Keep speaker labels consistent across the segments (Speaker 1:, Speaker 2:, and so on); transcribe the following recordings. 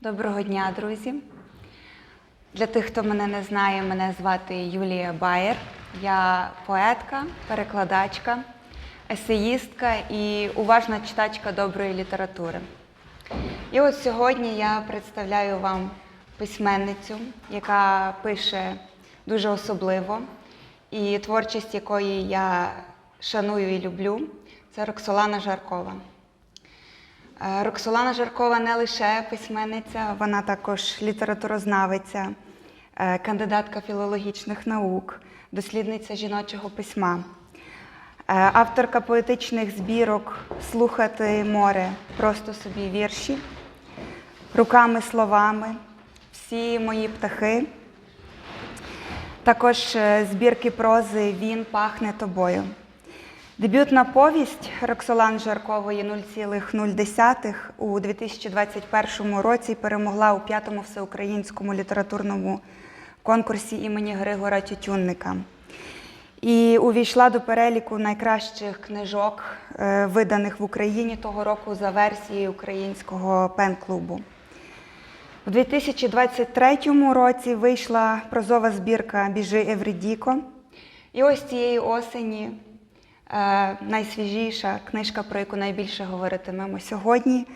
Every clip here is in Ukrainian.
Speaker 1: Доброго дня, друзі. Для тих, хто мене не знає, мене звати Юлія Баєр. Я поетка, перекладачка, есеїстка і уважна читачка доброї літератури. І от сьогодні я представляю вам письменницю, яка пише дуже особливо, і творчість якої я шаную і люблю. Це Роксолана Жаркова. Е, Роксолана Жаркова не лише письменниця, вона також літературознавиця, е, кандидатка філологічних наук, дослідниця жіночого письма, е, авторка поетичних збірок Слухати море, просто собі вірші, руками, словами, всі мої птахи. Також збірки прози Він пахне тобою. Дебютна повість Роксолан Жаркової «0,0» у 2021 році перемогла у п'ятому всеукраїнському літературному конкурсі імені Григора Тютюнника. І увійшла до переліку найкращих книжок, е, виданих в Україні того року за версією українського пен-клубу. У 2023 році вийшла прозова збірка Біжи Евридіко. І ось цієї осені найсвіжіша книжка, про яку найбільше говоритимемо сьогодні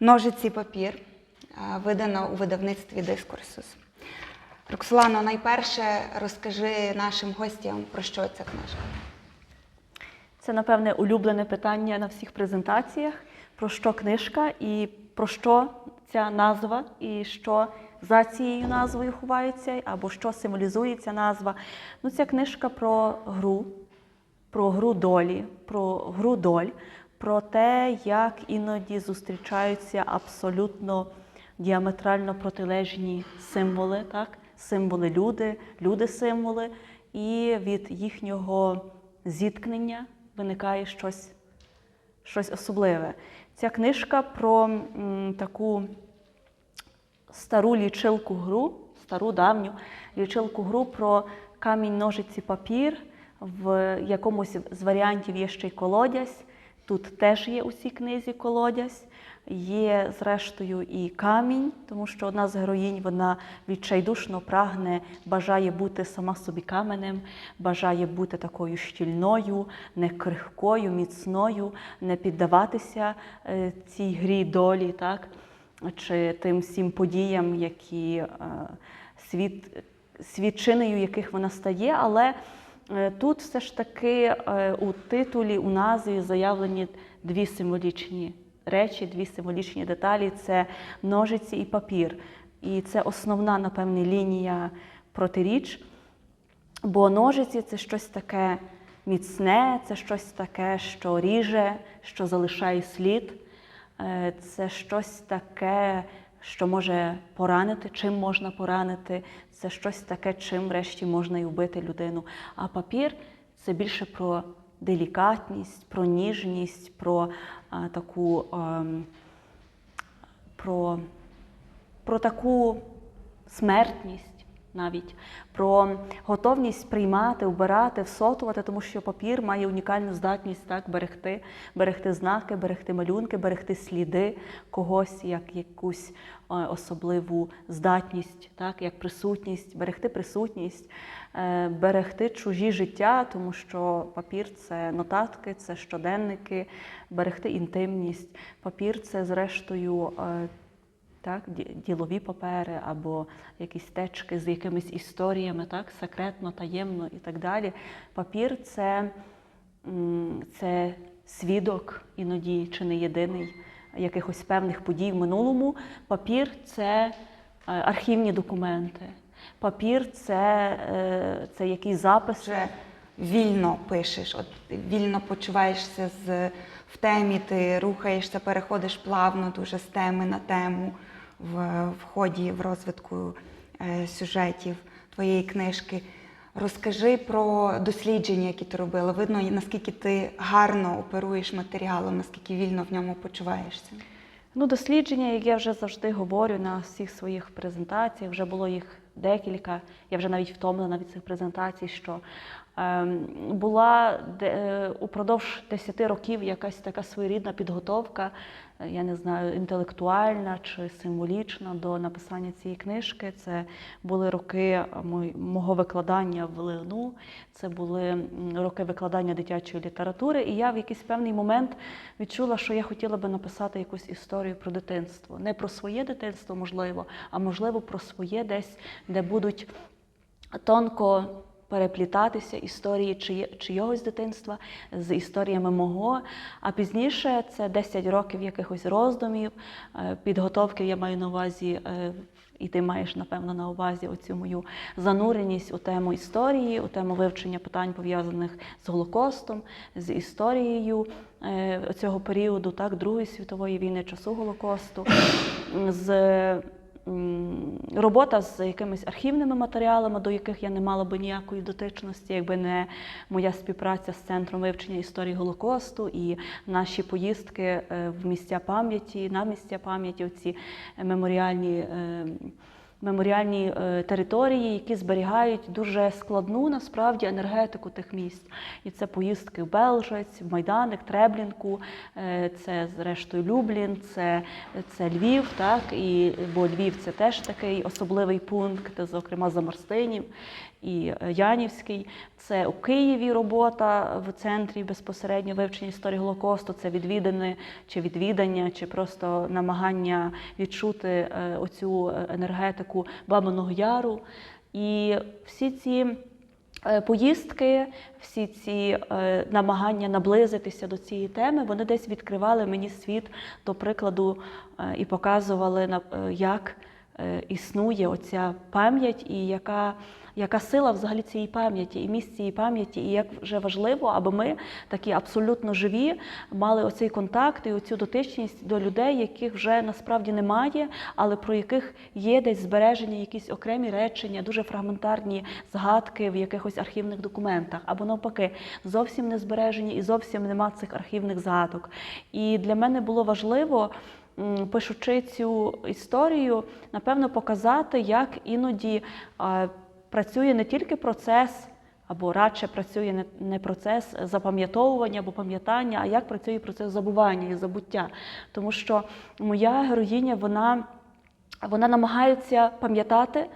Speaker 1: Ножиці папір, е, видана у видавництві Дискурсус. Роксолано, найперше розкажи нашим гостям, про що ця книжка.
Speaker 2: Це, напевне, улюблене питання на всіх презентаціях. Про що книжка і про що ця назва, і що за цією назвою ховається, або що символізує ця назва. Ну, ця книжка про гру, про гру долі, про гру доль, про те, як іноді зустрічаються абсолютно діаметрально протилежні символи, так? символи люди, люди-символи, і від їхнього зіткнення виникає щось, щось особливе. Ця книжка про м, таку стару лічилку гру, стару давню лічилку гру про камінь, ножиці, папір. В якомусь з варіантів є ще й колодязь. Тут теж є у цій книзі колодязь. Є, зрештою, і камінь, тому що одна з героїнь вона відчайдушно прагне, бажає бути сама собі каменем, бажає бути такою щільною, не крихкою, міцною, не піддаватися е, цій грі долі, так? чи тим всім подіям, які е, світ, свідчиною яких вона стає. Але тут все ж таки е, у титулі, у назві заявлені дві символічні речі, дві символічні деталі це ножиці і папір. І це основна, напевне, лінія протиріч. Бо ножиці це щось таке міцне, це щось таке, що ріже, що залишає слід. Е, Це щось таке, що може поранити, чим можна поранити. Це щось таке, чим врешті можна і вбити людину. А папір це більше про делікатність, про ніжність, про а, таку, а, про, про таку смертність навіть, про готовність приймати, вбирати, всотувати, тому що папір має унікальну здатність так, берегти, берегти знаки, берегти малюнки, берегти сліди когось, як якусь е, особливу здатність, так, як присутність, берегти присутність, е, берегти чужі життя, тому що папір це нотатки, це щоденники, берегти інтимність. Папір це, зрештою, е, так, ділові папери або якісь течки з якимись історіями, так, секретно, таємно і так далі. Папір це, це свідок іноді чи не єдиний якихось певних подій в минулому. Папір це е, архівні документи. Папір це, е, це якісь записи.
Speaker 1: Вільно пишеш, от вільно почуваєшся з, в темі, ти рухаєшся, переходиш плавно дуже з теми на тему в, в ході, в розвитку е, сюжетів твоєї книжки. Розкажи про дослідження, які ти робила. Видно, наскільки ти гарно оперуєш матеріалом, наскільки вільно в ньому почуваєшся.
Speaker 2: Ну, дослідження, як я вже завжди говорю на всіх своїх презентаціях, вже було їх декілька. Я вже навіть втомлена від цих презентацій, що була е, упродовж 10 років якась така своєрідна підготовка, е, я не знаю, інтелектуальна чи символічна до написання цієї книжки. Це були роки е, мого викладання в ЛИНУ, це були роки викладання дитячої літератури, і я в якийсь певний момент відчула, що я хотіла би написати якусь історію про дитинство. Не про своє дитинство, можливо, а можливо про своє десь, де будуть тонко переплітатися історії чийогось дитинства з історіями мого. А пізніше це 10 років якихось роздумів, е, підготовки, я маю на увазі. е, І ти маєш, напевно, на увазі оцю мою зануреність у тему історії, у тему вивчення питань, пов'язаних з Голокостом, з історією е, цього періоду, так, Другої світової війни, часу Голокосту, з робота з якимись архівними матеріалами, до яких я не мала би ніякої дотичності, якби не моя співпраця з центром вивчення історії Голокосту і наші поїздки е, в місця пам'яті, на місця пам'яті, оці меморіальні. Меморіальні е, території, які зберігають дуже складну насправді енергетику тих місць. І це поїздки в Белжець, в Майданик, Треблінку, е, це зрештою Люблін, це, це Львів, так і бо Львів це теж такий особливий пункт, зокрема Замарстинів і е, Янівський. Це у Києві робота в центрі безпосередньо вивчення історії Голокосту. Це відвідини чи відвідання, чи просто намагання відчути е, оцю енергетику Бабиного Яру. І всі ці е, поїздки, всі ці е, намагання наблизитися до цієї теми, вони десь відкривали мені світ, до прикладу, е, і показували, е, як е, існує оця пам'ять і яка. Яка сила взагалі цієї пам'яті і місць цієї пам'яті, і як вже важливо, аби ми такі абсолютно живі мали оцей контакт і оцю дотичність до людей, яких вже насправді немає, але про яких є десь збережені якісь окремі речення, дуже фрагментарні згадки в якихось архівних документах, або навпаки, зовсім не збережені і зовсім нема цих архівних згадок. І для мене було важливо пишучи цю історію, напевно, показати, як іноді працює не тільки процес. Або радше працює не процес запам'ятовування або пам'ятання, а як працює процес забування і забуття. Тому що моя героїня, вона, вона намагається пам'ятати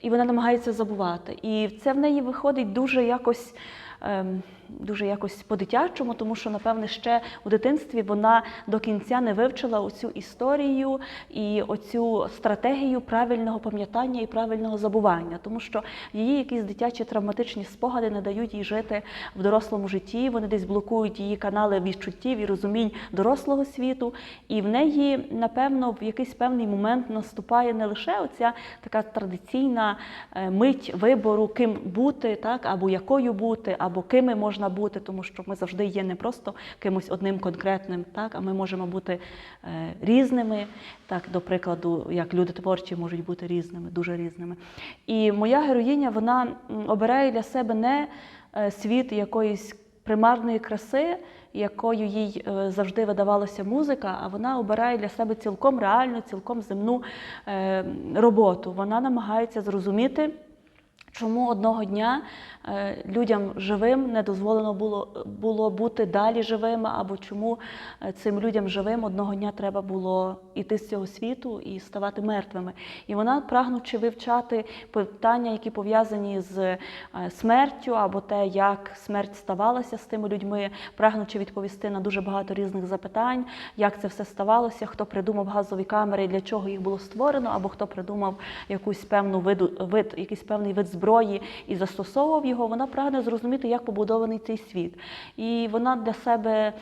Speaker 2: і вона намагається забувати. І це в неї виходить дуже якось. ем, Дуже якось по-дитячому, тому що, напевне, ще у дитинстві вона до кінця не вивчила оцю історію і оцю стратегію правильного пам'ятання і правильного забування, тому що її якісь дитячі травматичні спогади не дають їй жити в дорослому житті. Вони десь блокують її канали відчуттів і розумінь дорослого світу. І в неї, напевно, в якийсь певний момент наступає не лише оця така традиційна е, мить вибору, ким бути, так або якою бути, або кими можна бути, тому що ми завжди є не просто кимось одним конкретним, так, а ми можемо бути е, різними. Так, до прикладу, як люди творчі можуть бути різними, дуже різними. І моя героїня вона обирає для себе не е, світ якоїсь примарної краси, якою їй е, завжди видавалася музика, а вона обирає для себе цілком реальну, цілком земну роботу. Вона намагається зрозуміти. Чому одного дня е, людям живим не дозволено було, було бути далі живими, або чому е, цим людям живим одного дня треба було йти з цього світу і ставати мертвими? І вона, прагнучи вивчати питання, які пов'язані з е, смертю, або те, як смерть ставалася з тими людьми, прагнучи відповісти на дуже багато різних запитань, як це все ставалося, хто придумав газові камери, для чого їх було створено, або хто придумав якусь певну виду вид, якийсь певний вид зброї і застосовував його, вона прагне зрозуміти, як побудований цей світ. І вона для себе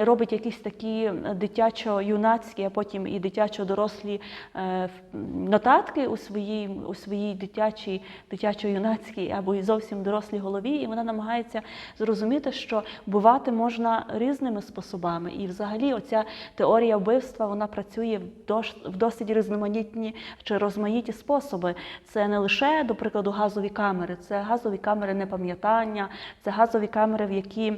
Speaker 2: робить якісь такі дитячо-юнацькі, а потім і дитячо-дорослі е, нотатки у своїй, у своїй дитячій, дитячо-юнацькій або й зовсім дорослій голові, і вона намагається зрозуміти, що бувати можна різними способами. І взагалі оця теорія вбивства вона працює в досить різноманітні чи розмаїті способи. Це не лише, до прикладу, газові камери, це газові камери непам'ятання, це газові камери, в які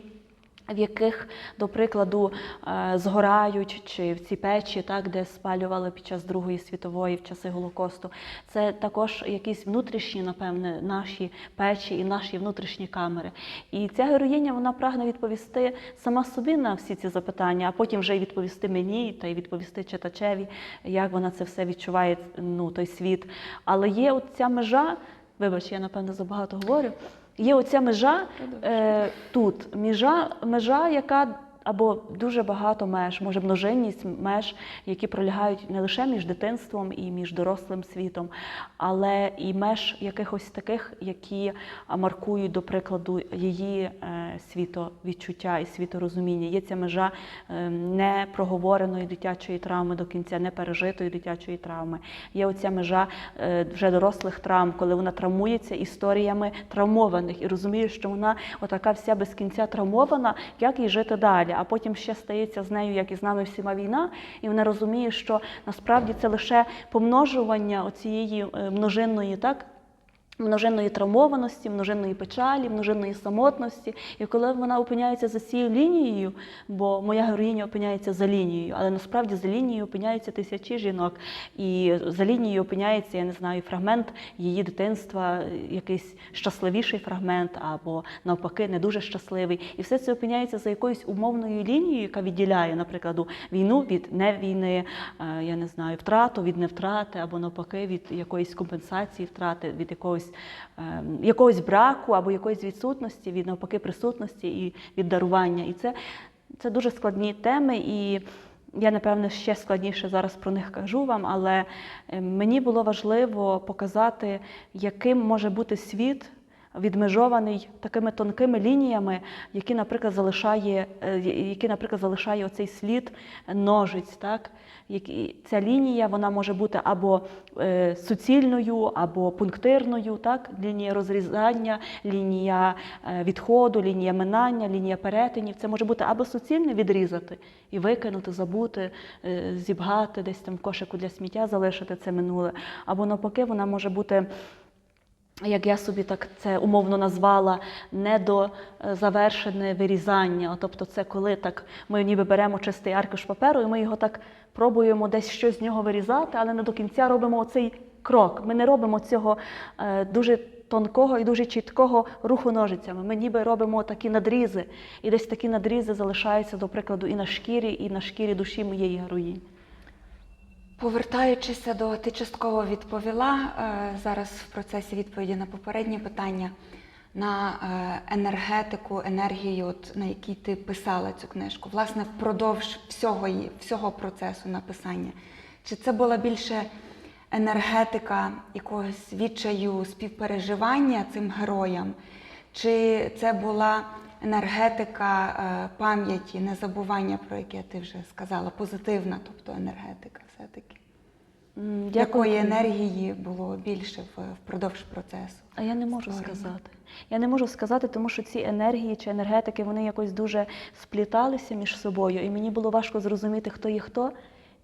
Speaker 2: в яких, до прикладу, е, згорають чи в ці печі, так, де спалювали під час Другої світової, в часи Голокосту. Це також якісь внутрішні, напевне, наші печі і наші внутрішні камери. І ця героїня вона прагне відповісти сама собі на всі ці запитання, а потім вже й відповісти мені та й відповісти читачеві, як вона це все відчуває, ну, той світ. Але є от ця межа, вибач, я напевно забагато говорю. Є оця межа е, тут, межа, межа, яка або дуже багато меж, може множинність меж, які пролягають не лише між дитинством і між дорослим світом, але і меж якихось таких, які маркують, до прикладу, її е, світовідчуття і світорозуміння. Є ця межа е, непроговореної дитячої травми до кінця, непережитої дитячої травми. Є оця межа е, вже дорослих травм, коли вона травмується історіями травмованих і розуміє, що вона отака вся без кінця травмована, як їй жити далі. А потім ще стається з нею, як і з нами всіма війна, і вона розуміє, що насправді це лише помножування оцієї е, множинної, так. Множинної травмованості, множинної печалі, множинної самотності. І коли вона опиняється за цією лінією, бо моя героїня опиняється за лінією, але насправді за лінією опиняються тисячі жінок. І за лінією опиняється, я не знаю, фрагмент її дитинства, якийсь щасливіший фрагмент, або навпаки, не дуже щасливий. І все це опиняється за якоюсь умовною лінією, яка відділяє, наприклад, війну від невійни, е, я не знаю, втрату від невтрати, або навпаки, від якоїсь компенсації втрати, від якогось ем, якогось браку або якоїсь відсутності, від навпаки присутності і від дарування. І це, це дуже складні теми. І я, напевно, ще складніше зараз про них кажу вам, але е, мені було важливо показати, яким може бути світ. Відмежований такими тонкими лініями, які, наприклад, залишає, е, які, наприклад, залишає оцей слід ножиць. Так? Ця лінія вона може бути або е, суцільною, або пунктирною, так? лінія розрізання, лінія е, відходу, лінія минання, лінія перетинів. Це може бути або суцільне відрізати і викинути, забути, зібгати десь там в кошику для сміття, залишити це минуле, або навпаки, вона може бути як я собі так це умовно назвала, недозавершене вирізання. Тобто, це коли так ми ніби беремо чистий аркуш паперу, і ми його так пробуємо десь щось з нього вирізати, але не до кінця робимо оцей крок. Ми не робимо цього е, дуже тонкого і дуже чіткого руху ножицями. Ми ніби робимо такі надрізи, і десь такі надрізи залишаються, до прикладу, і на шкірі, і на шкірі душі моєї героїні.
Speaker 1: Повертаючися до ти частково відповіла е, зараз в процесі відповіді на попереднє питання на е, енергетику, енергію, от, на якій ти писала цю книжку, власне, впродовж всього, всього процесу написання. Чи це була більше енергетика якогось відчаю, співпереживання цим героям, чи це була енергетика е, пам'яті, незабування, про яке ти вже сказала, позитивна, тобто енергетика все-таки? Якої енергії було більше впродовж процесу?
Speaker 2: А я не можу
Speaker 1: створення?
Speaker 2: сказати. Я не можу сказати, тому що ці енергії чи енергетики вони якось дуже спліталися між собою, і мені було важко зрозуміти, хто є хто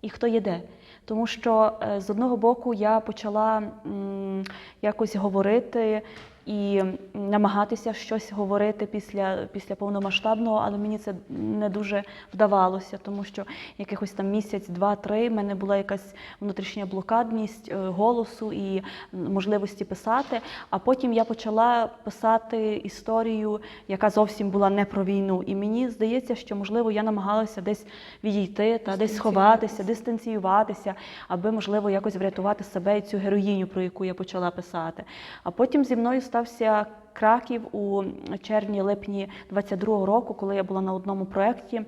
Speaker 2: і хто є де. Тому що е, з одного боку я почала м, якось говорити і намагатися щось говорити після, після повномасштабного, але мені це не дуже вдавалося, тому що якихось там місяць, два-три в мене була якась внутрішня блокадність е, голосу і можливості писати. А потім я почала писати історію, яка зовсім була не про війну. І мені здається, що можливо я намагалася десь відійти та десь сховатися, дистанціюватися, аби можливо якось врятувати себе і цю героїню, про яку я почала писати. А потім зі мною стався Краків у червні-липні 22-го року, коли я була на одному проєкті.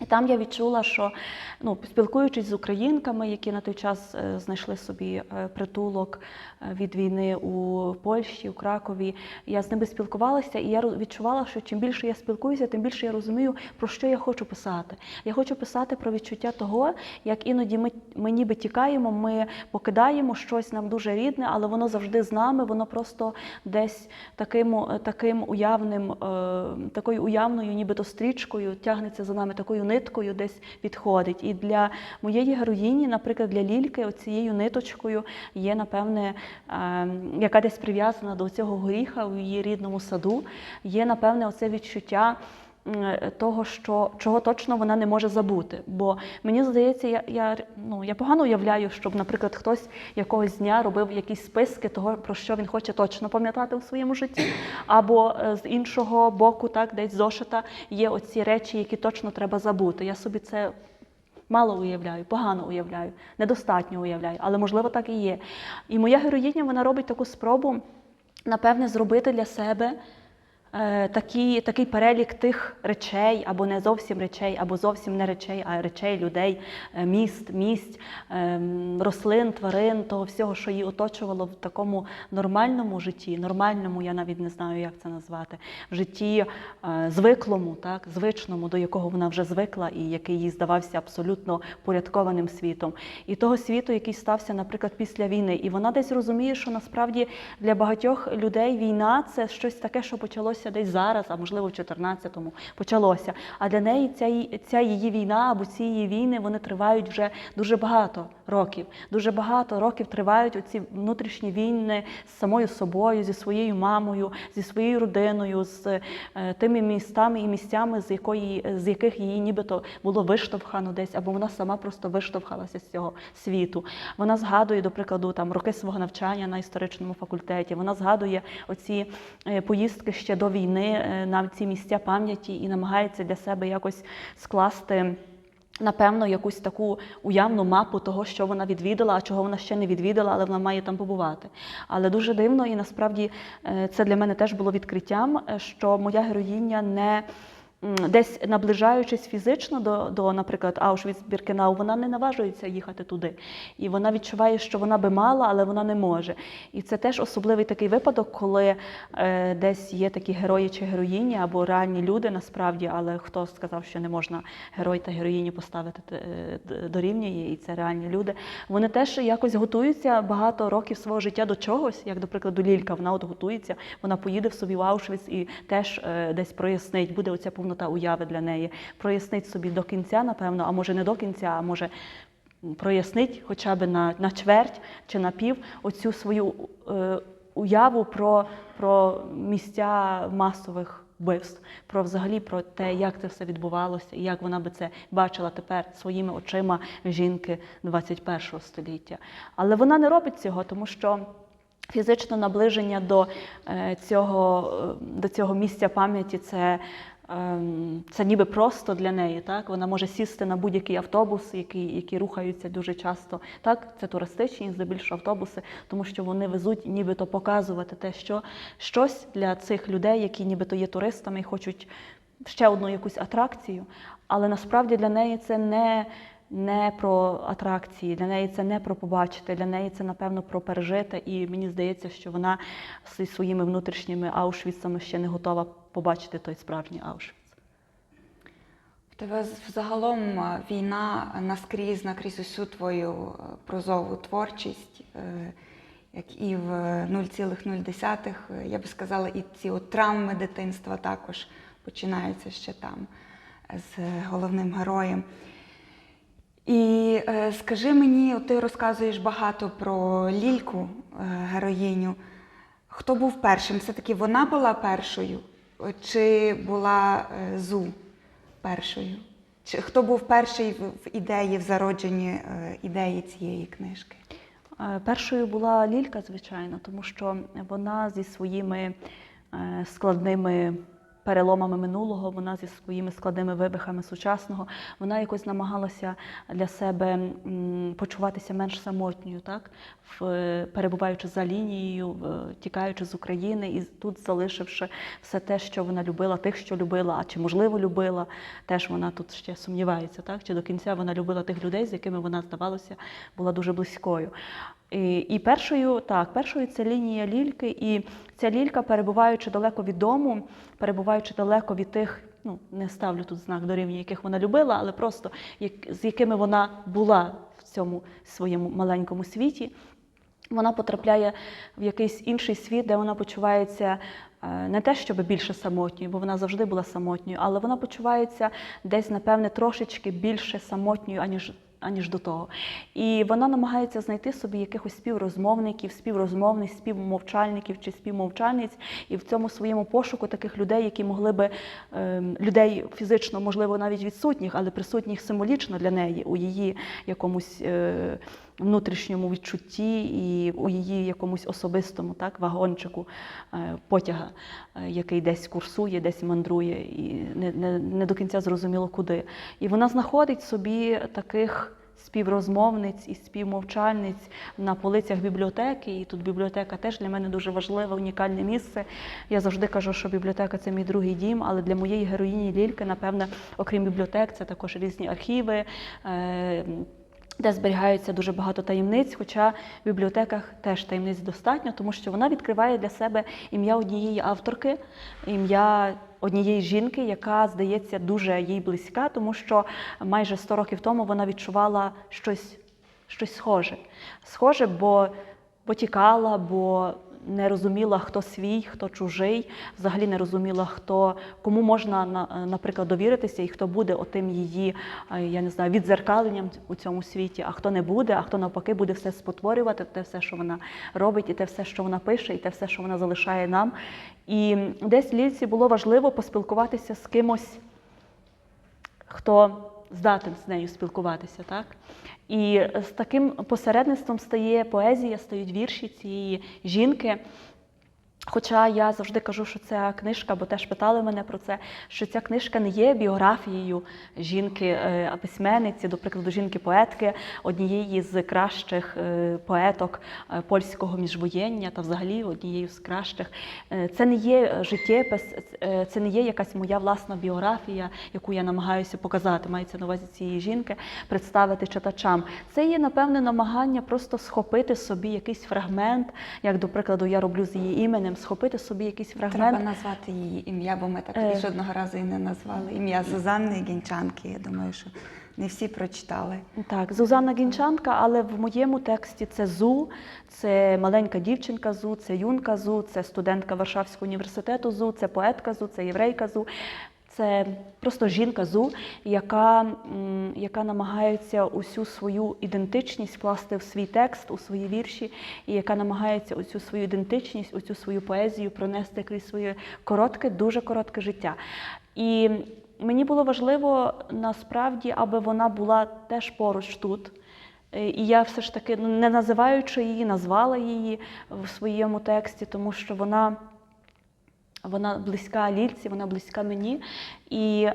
Speaker 2: І там я відчула, що ну, спілкуючись з українками, які на той час е, знайшли собі е, притулок е, від війни у Польщі, у Кракові, я з ними спілкувалася, і я відчувала, що чим більше я спілкуюся, тим більше я розумію, про що я хочу писати. Я хочу писати про відчуття того, як іноді ми, ми ніби тікаємо, ми покидаємо щось нам дуже рідне, але воно завжди з нами, воно просто десь таким, таким уявним, такою уявною, нібито стрічкою тягнеться за нами, такою ниткою десь відходить. І для моєї героїні, наприклад, для Лільки, оцією ниточкою є, напевне, е, яка десь прив'язана до цього горіха у її рідному саду, є, напевне, оце відчуття. М, того, що чого точно вона не може забути. Бо мені здається, я, я, ну, я погано уявляю, щоб, наприклад, хтось якогось дня робив якісь списки того, про що він хоче точно пам'ятати у своєму житті. Або е, з іншого боку, так, десь зошита є оці речі, які точно треба забути. Я собі це Мало уявляю, погано уявляю, недостатньо уявляю, але можливо так і є. І моя героїня вона робить таку спробу, напевне, зробити для себе е, такі, такий перелік тих речей, або не зовсім речей, або зовсім не речей, а речей, людей, е, міст, місць, е, рослин, тварин, того всього, що її оточувало в такому нормальному житті, нормальному, я навіть не знаю, як це назвати, в житті е, звиклому, так, звичному, до якого вона вже звикла, і який їй здавався абсолютно порядкованим світом. І того світу, який стався, наприклад, після війни. І вона десь розуміє, що насправді для багатьох людей війна це щось таке, що почалося десь зараз, а можливо в 14-му почалося. А для неї ця, ця її війна або ці її війни вони тривають вже дуже багато років. Дуже багато років тривають оці внутрішні війни з самою собою, зі своєю мамою, зі своєю родиною, з е, тими містами і місцями, з якої з яких її нібито було виштовхано десь, або вона сама просто виштовхалася з цього світу. Вона згадує, до прикладу, там роки свого навчання на історичному факультеті. Вона згадує оці е, поїздки ще до війни е, на ці місця пам'яті і намагається для себе якось скласти. Напевно, якусь таку уявну мапу того, що вона відвідала, а чого вона ще не відвідала, але вона має там побувати. Але дуже дивно, і насправді е, це для мене теж було відкриттям, е, що моя героїня не десь наближаючись фізично до, до наприклад, Аушвіц-Біркенау, вона не наважується їхати туди. І вона відчуває, що вона би мала, але вона не може. І це теж особливий такий випадок, коли е, десь є такі герої чи героїні, або реальні люди насправді, але хто сказав, що не можна герой та героїні поставити е, дорівнює, і це реальні люди. Вони теж якось готуються багато років свого життя до чогось, як, до прикладу, Лілька, вона от готується, вона поїде в собі в Аушвіц і теж е, десь прояснить, буде оця повнота уяви для неї. Прояснить собі до кінця, напевно, а може не до кінця, а може прояснить хоча б на, на чверть чи на пів оцю свою е, уяву про, про місця масових вбивств, про взагалі про те, як це все відбувалося, і як вона би це бачила тепер своїми очима жінки 21 століття. Але вона не робить цього, тому що. Фізичне наближення до е, цього, е, до цього місця пам'яті це, це ніби просто для неї. Так? Вона може сісти на будь-який автобус, які, які рухаються дуже часто. Так? Це туристичні, здебільшого автобуси, тому що вони везуть нібито показувати те, що щось для цих людей, які нібито є туристами і хочуть ще одну якусь атракцію. Але насправді для неї це не не про атракції, для неї це не про побачити, для неї це, напевно, про пережити. І мені здається, що вона зі своїми внутрішніми аушвіцами ще не готова побачити той справжній Аушвіц.
Speaker 1: Тебе взагалом е, війна наскрізь, накрізь усю твою е, прозову творчість, е, як і в 0,0, е, я би сказала, і ці от травми дитинства також починаються ще там з головним героєм. І скажи мені, ти розказуєш багато про Лільку, героїню. Хто був першим? Все-таки вона була першою? Чи була е, Зу першою? Чи хто був перший в, ідеї, в зародженні е, ідеї цієї книжки?
Speaker 2: Е, Першою була Лілька, звичайно, тому що вона зі своїми складними переломами минулого, вона зі своїми складними вибухами сучасного, вона якось намагалася для себе почуватися менш самотньою, так? Перебуваючи за лінією, тікаючи з України і тут залишивши все те, що вона любила, тих, що любила, а чи можливо любила, теж вона тут ще сумнівається, так? чи до кінця вона любила тих людей, з якими вона здавалося, була дуже близькою. І, і першою, так, першою це лінія лільки, і ця лілька, перебуваючи далеко від дому, перебуваючи далеко від тих, ну не ставлю тут знак дорівнює, яких вона любила, але просто як, з якими вона була в цьому своєму маленькому світі, вона потрапляє в якийсь інший світ, де вона почувається е, не те, щоб більше самотньою, бо вона завжди була самотньою, але вона почувається десь, напевне, трошечки більше самотньою, аніж аніж до того. І вона намагається знайти собі якихось співрозмовників, співрозмовниць, співмовчальників чи співмовчальниць, і в цьому своєму пошуку таких людей, які могли би ем, людей фізично, можливо, навіть відсутніх, але присутніх символічно для неї у її якомусь. Е, Внутрішньому відчутті і у її якомусь особистому так, вагончику е, потяга, е, який десь курсує, десь мандрує, і не, не, не до кінця зрозуміло куди. І вона знаходить собі таких співрозмовниць і співмовчальниць на полицях бібліотеки. І тут бібліотека теж для мене дуже важливе, унікальне місце. Я завжди кажу, що бібліотека це мій другий дім, але для моєї героїні Лільки, напевне, окрім бібліотек, це також різні архіви. Де зберігаються дуже багато таємниць, хоча в бібліотеках теж таємниць достатньо, тому що вона відкриває для себе ім'я однієї авторки, ім'я однієї жінки, яка здається дуже їй близька, тому що майже 100 років тому вона відчувала щось, щось схоже. Схоже, бо, потікала, бо не розуміла, хто свій, хто чужий, взагалі не розуміла, хто кому можна наприклад довіритися, і хто буде отим її, е, я не знаю, відзеркаленням у цьому світі, а хто не буде, а хто навпаки буде все спотворювати, те все, що вона робить, і те все, що вона пише, і те все, що вона залишає нам. І десь Лільці було важливо поспілкуватися з кимось хто здатен з нею спілкуватися, так? І з таким посередництвом стає поезія, стають вірші цієї жінки. Хоча я завжди кажу, що ця книжка, бо теж питали мене про це, що ця книжка не є біографією жінки е, до прикладу, жінки-поетки, однієї з кращих е, поеток е, польського міжвоєння та взагалі однією з кращих. Це не є життєпис, це не є якась моя власна біографія, яку я намагаюся показати. Мається на увазі цієї жінки, представити читачам. Це є напевне намагання просто схопити собі якийсь фрагмент, як до прикладу, я роблю з її іменем, схопити собі якийсь
Speaker 1: Треба назвати її ім'я, бо ми так
Speaker 2: Е.
Speaker 1: жодного разу і не назвали. Ім'я Зузанни Гінчанки. Я думаю, що не всі прочитали.
Speaker 2: Так, Зузанна Гінчанка, але в моєму тексті це Зу, це маленька дівчинка Зу, це юнка Зу, це студентка Варшавського університету Зу, це поетка Зу, це єврейка Зу. Це просто жінка Зу, яка, яка намагається усю свою ідентичність вкласти в свій текст, у свої вірші, і яка намагається усю свою ідентичність, усю свою поезію пронести крізь своє коротке, дуже коротке життя. І мені було важливо насправді, аби вона була теж поруч тут. Е, І я все ж таки, ну, не називаючи її, назвала її в своєму тексті, тому що вона, вона близька Лільці, вона близька мені. І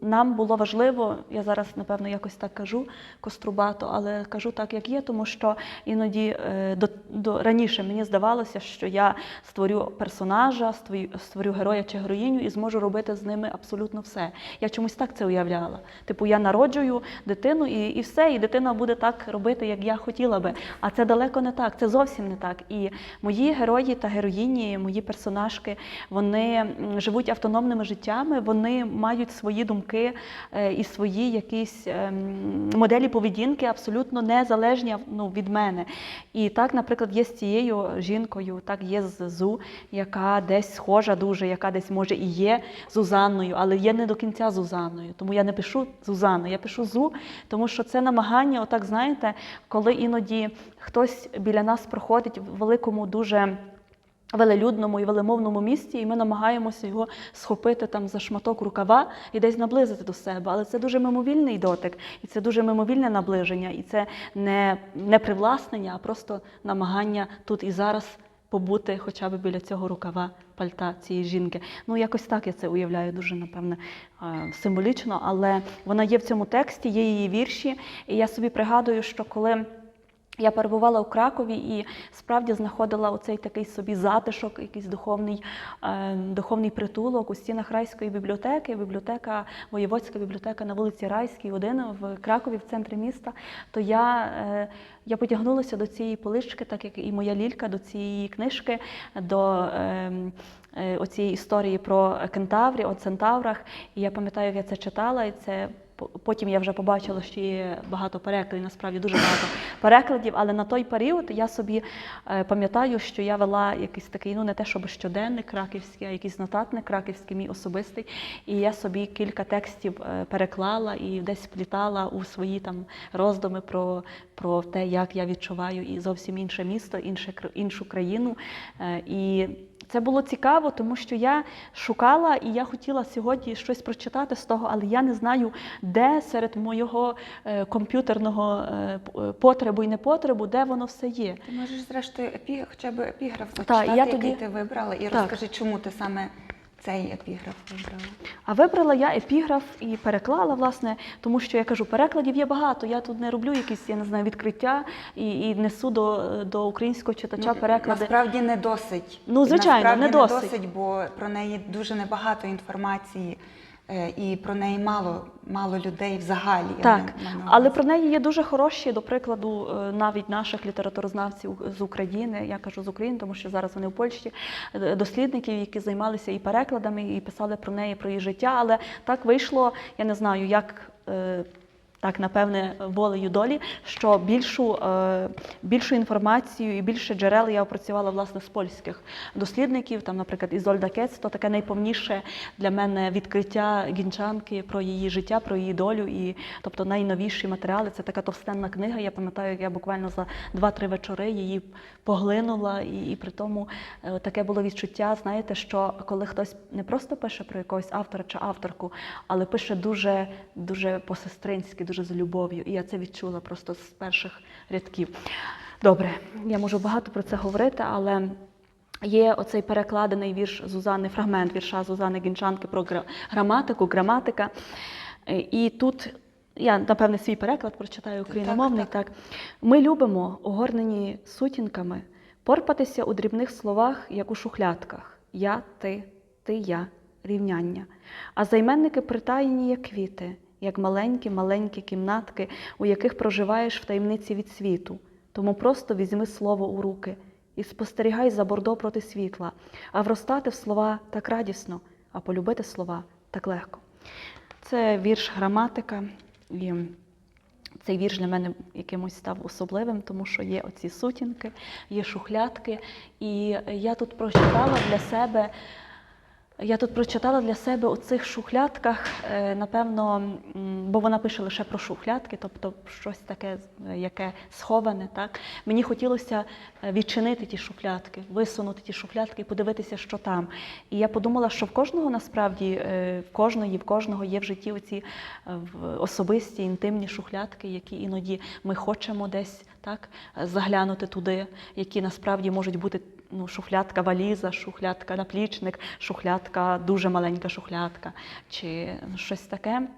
Speaker 2: нам було важливо, я зараз, напевно, якось так кажу кострубато, але кажу так, як є, тому що іноді е, до, до, раніше мені здавалося, що я створю персонажа, створю, створю героя чи героїню і зможу робити з ними абсолютно все. Я чомусь так це уявляла. Типу, я народжую дитину і, і все, і дитина буде так робити, як я хотіла би. А це далеко не так, це зовсім не так. І мої герої та героїні, мої персонажки, вони живуть автономними життями, вони мають свої думки е, і свої якісь ем, моделі поведінки абсолютно незалежні ну, від мене. І так, наприклад, є з цією жінкою, так є з Зу, яка десь схожа дуже, яка десь може і є Зузанною, але є не до кінця Зузанною. Тому я не пишу Зузанну, я пишу Зу, тому що це намагання, отак знаєте, коли іноді хтось біля нас проходить в великому дуже. Велелюдному і велемовному місті, і ми намагаємося його схопити там за шматок рукава і десь наблизити до себе. Але це дуже мимовільний дотик, і це дуже мимовільне наближення, і це не, не привласнення, а просто намагання тут і зараз побути хоча б біля цього рукава пальта цієї жінки. Ну, якось так я це уявляю, дуже напевне символічно, але вона є в цьому тексті, є її вірші. І я собі пригадую, що коли. Я перебувала у Кракові і справді знаходила оцей такий собі затишок, якийсь духовний, е, духовний притулок у стінах райської бібліотеки, бібліотека, воєводська бібліотека на вулиці Райській, 1 в Кракові, в центрі міста. То я, е, я потягнулася до цієї полички, так як і моя лілька, до цієї книжки, до е, е, оцієї історії про кентаврів, о центаврах. І я пам'ятаю, як я це читала, і це Потім я вже побачила, що є багато перекладів, насправді дуже багато перекладів. Але на той період я собі е, пам'ятаю, що я вела якийсь такий, ну не те, щоб щоденник краківський, а якийсь нотатник краківський, мій особистий. І я собі кілька текстів е, переклала і десь вплітала у свої там роздуми про, про те, як я відчуваю і зовсім інше місто, інше, іншу країну. Е, І це було цікаво, тому що я шукала і я хотіла сьогодні щось прочитати з того, але я не знаю, де серед моєго е, комп'ютерного е, потребу і непотребу, де воно все є.
Speaker 1: Ти можеш зрештою епі... хоча б епіграф
Speaker 2: Та, і
Speaker 1: зачитати,
Speaker 2: я
Speaker 1: який
Speaker 2: тоді-
Speaker 1: ти вибрала, і
Speaker 2: Так.
Speaker 1: розкажи, чому ти саме цей епіграф вибрала.
Speaker 2: А вибрала я епіграф і переклала, власне, тому що я кажу, перекладів є багато. Я тут не роблю якісь, я не знаю, відкриття і, і несу до, до українського читача
Speaker 1: Ну,
Speaker 2: переклади.
Speaker 1: Насправді не досить.
Speaker 2: Ну, звичайно,
Speaker 1: Насправді
Speaker 2: не досить.
Speaker 1: досить, бо про неї дуже небагато інформації, і про неї мало, мало людей взагалі.
Speaker 2: Так, але про неї є дуже хороші, до прикладу, е, навіть наших літературознавців з України. Я кажу з України, тому що зараз вони в Польщі, е, дослідників, які займалися і перекладами, і писали про неї, про її життя. Але так вийшло, я не знаю, як. Так, напевне, волею долі, що більшу, е, більшу інформацію і більше джерел я опрацювала власне з польських дослідників. Там, наприклад, Ізольда Кец, то таке найповніше для мене відкриття гінчанки про її життя, про її долю. І тобто найновіші матеріали. Це така товстенна книга. Я пам'ятаю, я буквально за 2-3 вечори її поглинула, і, і при тому е, таке було відчуття, знаєте, що коли хтось не просто пише про якогось автора чи авторку, але пише дуже, дуже по-сестринськи, дуже з любов'ю. І я це відчула просто з перших рядків. Добре, я можу багато про це говорити, але. Є оцей перекладений вірш Зузани, фрагмент вірша Зузани Гінчанки про граматику, граматика. Е, І тут я, напевне, свій переклад прочитаю україномовний.
Speaker 1: Так,
Speaker 2: Так, Ми любимо, огорнені сутінками, порпатися у дрібних словах, як у шухлядках. Я, ти, ти, я, рівняння. А займенники притаєні, як квіти, як маленькі, маленькі кімнатки, у яких проживаєш в таємниці від світу. Тому просто візьми слово у руки і спостерігай за бордо проти світла, а вростати в слова так радісно, а полюбити слова так легко. Це вірш граматика. І цей вірш для мене якимось став особливим, тому що є оці сутінки, є шухлядки. І я тут прочитала для себе. Я тут прочитала для себе у цих шухлядках, е, напевно, бо вона пише лише про шухлядки, тобто щось таке, е, яке сховане. Так? Мені хотілося е, відчинити ті шухлядки, висунути ті шухлядки і подивитися, що там. І я подумала, що в кожного насправді, в кожної, в кожного є в житті оці особисті, інтимні шухлядки, які іноді ми хочемо десь так, заглянути туди, які насправді можуть бути ну, шухлядка валіза, шухлядка наплічник, шухлядка, дуже маленька шухлядка чи щось таке.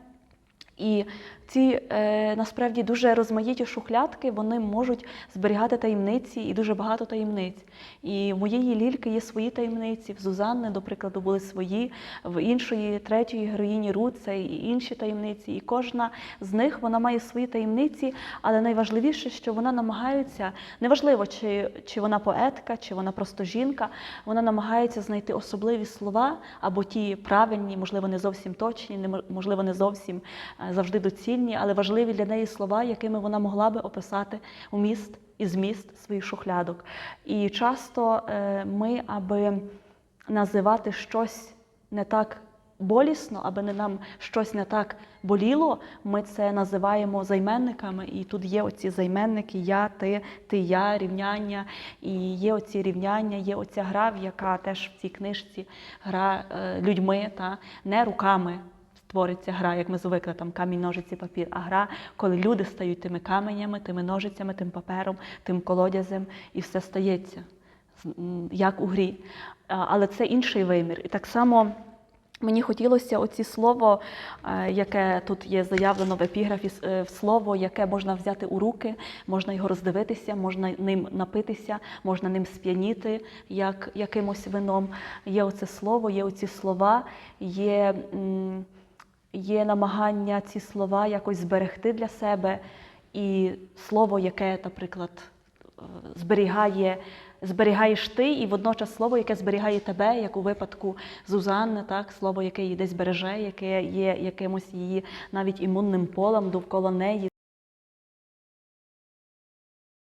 Speaker 2: І ці е, насправді дуже розмаїті шухлядки вони можуть зберігати таємниці і дуже багато таємниць. І в моєї лільки є свої таємниці, в Зузанни, до прикладу, були свої, в іншої, третьої героїні Рут це і інші таємниці. І кожна з них вона має свої таємниці, але найважливіше, що вона намагається, неважливо, чи, чи вона поетка, чи вона просто жінка, вона намагається знайти особливі слова або ті правильні, можливо, не зовсім точні, можливо, не зовсім е, завжди доцільні, але важливі для неї слова, якими вона могла би описати уміст і зміст своїх шухлядок. І часто е, ми, аби називати щось не так болісно, аби не нам щось не так боліло, ми це називаємо займенниками. І тут є оці займенники я, ти, ти, я, рівняння. І є оці рівняння, є оця гра, яка теж в цій книжці гра е, людьми, та не руками. Твориться гра, як ми звикли, там камінь, ножиці, папір, а гра, коли люди стають тими каменями, тими ножицями, тим папером, тим колодязем, і все стається, як у грі. Але це інший вимір. І так само мені хотілося оці слово, е, яке тут є заявлено в епіграфі, е, слово, яке можна взяти у руки, можна його роздивитися, можна ним напитися, можна ним сп'яніти, як якимось вином. Є оце слово, є оці слова, є. м, є намагання ці слова якось зберегти для себе, і слово, яке, наприклад, е, зберігає зберігаєш ти, і водночас слово, яке зберігає тебе, як у випадку Зузанни, так слово, яке її десь береже, яке є якимось її навіть імунним полем довкола неї.